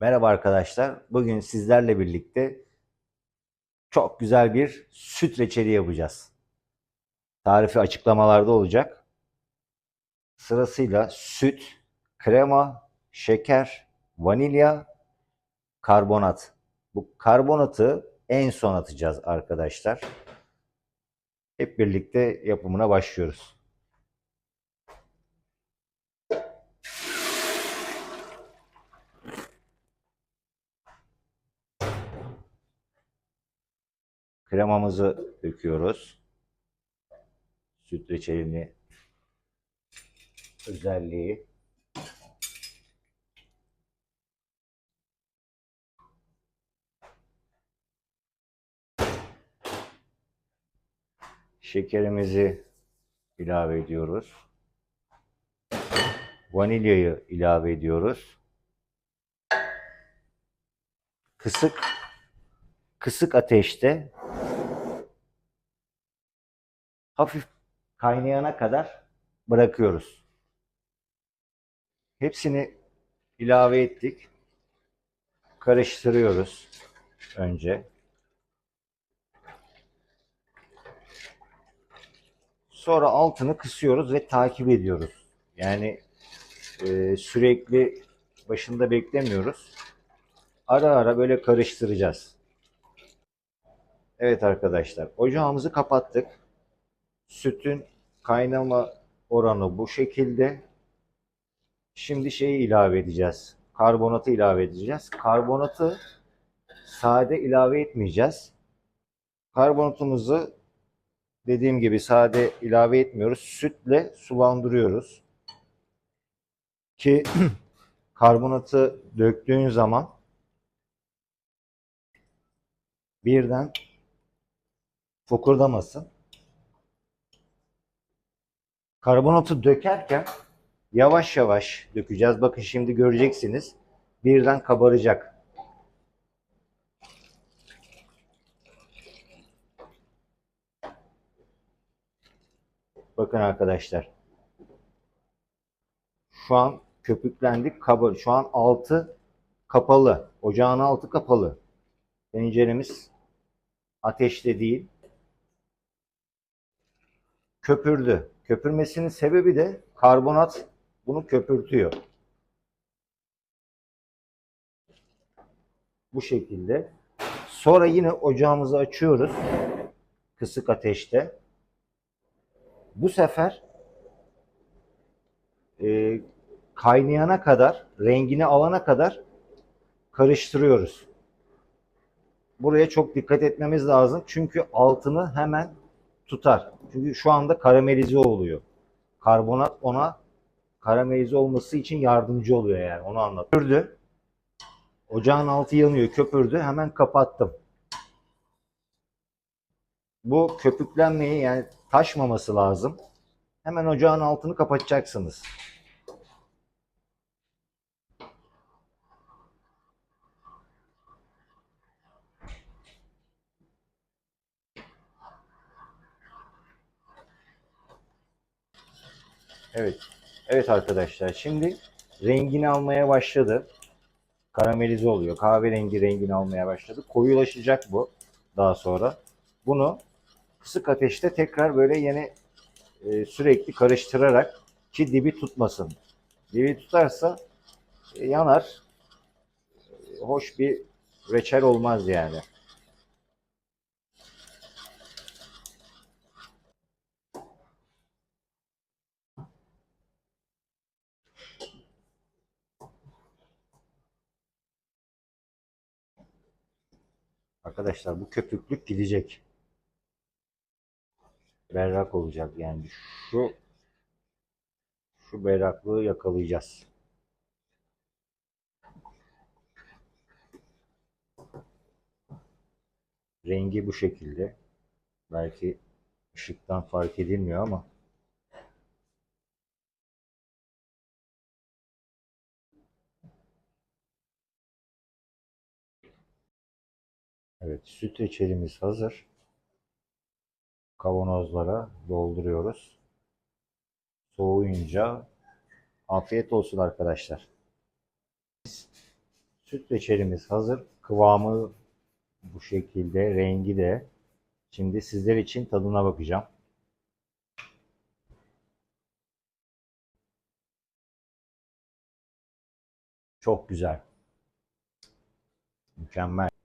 Merhaba arkadaşlar. Bugün sizlerle birlikte çok güzel bir süt reçeli yapacağız. Tarifi açıklamalarda olacak. Sırasıyla süt, krema, şeker, vanilya, karbonat. Bu karbonatı en son atacağız arkadaşlar. Hep birlikte yapımına başlıyoruz. Kremamızı döküyoruz. Süt reçelini özelliği. Şekerimizi ilave ediyoruz. Vanilyayı ilave ediyoruz. Kısık kısık ateşte hafif kaynayana kadar bırakıyoruz. Hepsini ilave ettik. Karıştırıyoruz önce. Sonra altını kısıyoruz ve takip ediyoruz. Yani e, sürekli başında beklemiyoruz. Ara ara böyle karıştıracağız. Evet arkadaşlar, ocağımızı kapattık. Sütün kaynama oranı bu şekilde. Şimdi şeyi ilave edeceğiz. Karbonatı ilave edeceğiz. Karbonatı sade ilave etmeyeceğiz. Karbonatımızı dediğim gibi sade ilave etmiyoruz. Sütle sulandırıyoruz. Ki karbonatı döktüğün zaman birden fokurdamasın. Karbonatı dökerken yavaş yavaş dökeceğiz. Bakın şimdi göreceksiniz. Birden kabaracak. Bakın arkadaşlar. Şu an köpüklendik. Kabar. Şu an altı kapalı. Ocağın altı kapalı. Tenceremiz ateşte değil. Köpürdü. Köpürmesinin sebebi de karbonat bunu köpürtüyor. Bu şekilde. Sonra yine ocağımızı açıyoruz. Kısık ateşte. Bu sefer e, kaynayana kadar, rengini alana kadar karıştırıyoruz. Buraya çok dikkat etmemiz lazım. Çünkü altını hemen tutar. Çünkü şu anda karamelize oluyor. Karbonat ona karamelize olması için yardımcı oluyor yani. Onu anlat. Köpürdü. Ocağın altı yanıyor. Köpürdü. Hemen kapattım. Bu köpüklenmeyi yani taşmaması lazım. Hemen ocağın altını kapatacaksınız. Evet. Evet arkadaşlar. Şimdi rengini almaya başladı. Karamelize oluyor. Kahverengi rengini almaya başladı. Koyulaşacak bu daha sonra. Bunu kısık ateşte tekrar böyle yine e, sürekli karıştırarak ki dibi tutmasın. Dibi tutarsa e, yanar. E, hoş bir reçel olmaz yani. Arkadaşlar bu köpüklük gidecek. Berrak olacak yani şu şu berraklığı yakalayacağız. Rengi bu şekilde. Belki ışıktan fark edilmiyor ama Evet, süt reçelimiz hazır. Kavanozlara dolduruyoruz. Soğuyunca afiyet olsun arkadaşlar. Süt reçelimiz hazır. Kıvamı bu şekilde, rengi de. Şimdi sizler için tadına bakacağım. Çok güzel. Mükemmel.